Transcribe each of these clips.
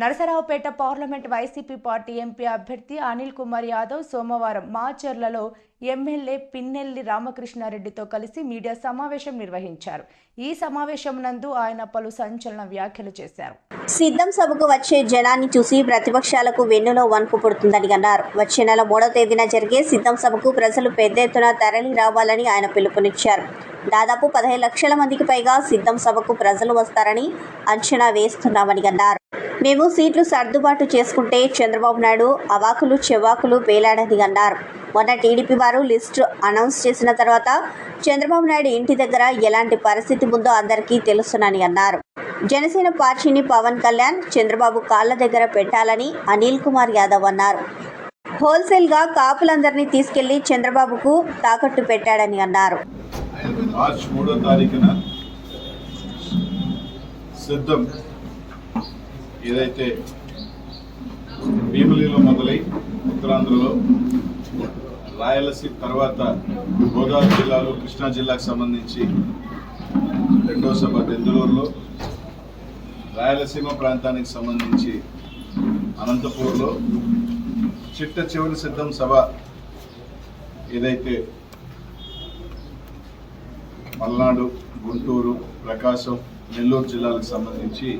Narasaraopet parliament YCP party MP అభ్యర్థి అనిల్ కుమార్ యాదవ్ సోమవారం మాచర్లలో MLA Pinnelli రామకృష్ణారెడ్డితో కలిసి మీడియా సమావేశం నిర్వహించారు. ఈ సమావేశం నందు ఆయన పలు సంచలన వ్యాఖ్యలు చేశారు. సిద్ధం సభకు వచ్చే జనాన్ని చూసి ప్రతిపక్షాలకు వెన్నులో వణుకు పుడుతుందని అన్నారు. వచ్చే నెల మూడో తేదీన జరిగే సిద్ధం సభకు ప్రజలు పెద్ద ఎత్తున తరలి రావాలని ఆయన పిలుపునిచ్చారు. దాదాపు పదహైదు లక్షల మందికి పైగా సిద్ధం సభకు ప్రజలు వస్తారని అంచనా వేస్తున్నామని అన్నారు. మేము సీట్లు సర్దుబాటు చేసుకుంటే చంద్రబాబు నాయుడు అవాకులు చెవాకులు వేలాడని అన్నారు. మొన్న టీడీపీ వారు లిస్టు అనౌన్స్ చేసిన తర్వాత చంద్రబాబు నాయుడు ఇంటి దగ్గర ఎలాంటి పరిస్థితి ఉందో అందరికీ తెలుసునని అన్నారు. జనసేన పార్టీని పవన్ కళ్యాణ్ చంద్రబాబు కాళ్ళ దగ్గర పెట్టాలని అనిల్ కుమార్ యాదవ్ అన్నారు. హోల్సేల్గా కాపులందరినీ తీసుకెళ్ళి చంద్రబాబుకు తాకట్టు పెట్టాడని అన్నారు. సిద్ధం ఏదైతే భీమిలిలో మొదలై ఉత్తరాంధ్రలో రాయలసీమ తర్వాత గోదావరి జిల్లాలో కృష్ణా జిల్లాకు సంబంధించి రెండో సభ దెందులూరులో రాయలసీమ ప్రాంతానికి సంబంధించి అనంతపూర్లో చిట్ట చివరి సిద్ధం సభ ఏదైతే పల్నాడు గుంటూరు ప్రకాశం నెల్లూరు జిల్లాలకు సంబంధించి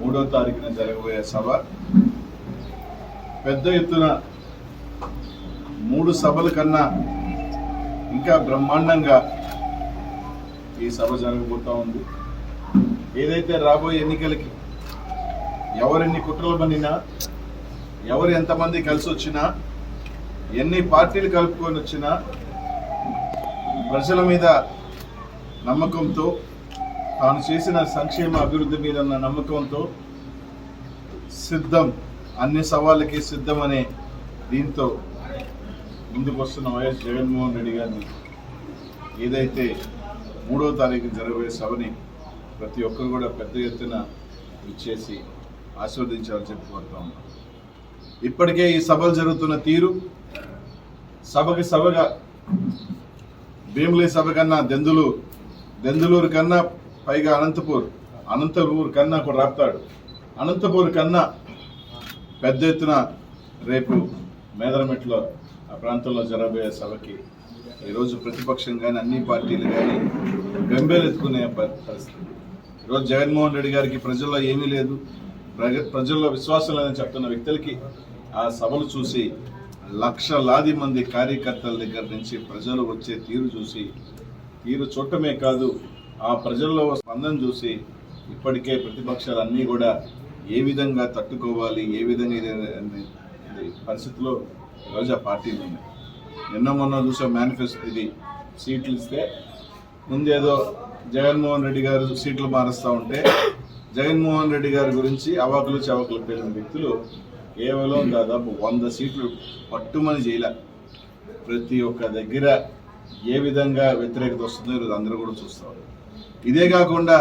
మూడో తారీఖున జరగబోయే సభ. పెద్ద ఎత్తున మూడు సభల కన్నా ఇంకా బ్రహ్మాండంగా ఈ సభ జరగబోతా ఉంది. ఏదైతే రాబోయే ఎన్నికలకి ఎవరెన్ని కుట్రలు పన్నినా ఎవరు ఎంతమంది కలిసి వచ్చినా ఎన్ని పార్టీలు కలుపుకొని వచ్చినా ప్రజల మీద నమ్మకంతో తాను చేసిన సంక్షేమ అభివృద్ధి మీద ఉన్న నమ్మకంతో సిద్ధం అన్ని సవాళ్ళకి సిద్ధం అనే దీంతో ముందుకు వస్తున్న వైఎస్ జగన్మోహన్ రెడ్డి గారిని ఏదైతే మూడో తారీఖు జరగబోయే సభని ప్రతి ఒక్కరు కూడా పెద్ద ఎత్తున ఇచ్చేసి ఆశీర్వదించాలని చెప్పి కోరుతా ఉన్నాం. ఇప్పటికే ఈ సభలు జరుగుతున్న తీరు సభకి సభగా భీమిలి సభ కన్నా దెందులు దెందులూరు కన్నా పైగా అనంతపూర్. అనంతపూర్ కన్నా కూడా రాపుతాడు. అనంతపూర్ కన్నా పెద్ద ఎత్తున రేపు మేదరమెట్లో ఆ ప్రాంతంలో జరగబోయే సభకి ఈరోజు ప్రతిపక్షం కానీ అన్ని పార్టీలు కానీ గంభీరెత్తుకునే ఎత్తుకునే పరిస్థితి. ఈరోజు జగన్మోహన్ రెడ్డి గారికి ప్రజల్లో ఏమీ లేదు. ప్రజల్లో విశ్వాసం లేదని చెప్తున్న వ్యక్తులకి ఆ సభలు చూసి లక్షలాది మంది కార్యకర్తల దగ్గర నుంచి ప్రజలు వచ్చే తీరు చూసి తీరు చూడటమే కాదు ఆ ప్రజల్లో స్పందన చూసి ఇప్పటికే ప్రతిపక్షాలన్నీ కూడా ఏ విధంగా తట్టుకోవాలి ఏ విధంగా పరిస్థితిలో ఈరోజు ఆ పార్టీలు ఉన్నాయి. నిన్న మొన్న చూసే మేనిఫెస్టో ఇది. సీట్లు ఇస్తే ముందేదో జగన్మోహన్ రెడ్డి గారు సీట్లు మారుస్తూ ఉంటే జగన్మోహన్ రెడ్డి గారి గురించి అవాకులు చవకులు పేరిన వ్యక్తులు కేవలం దాదాపు వంద సీట్లు పట్టుమని చేయలే. ప్రతి ఒక్క దగ్గర ఏ విధంగా వ్యతిరేకత వస్తుందో ఈరోజు అందరూ కూడా చూస్తారు ఇదే కాకుండా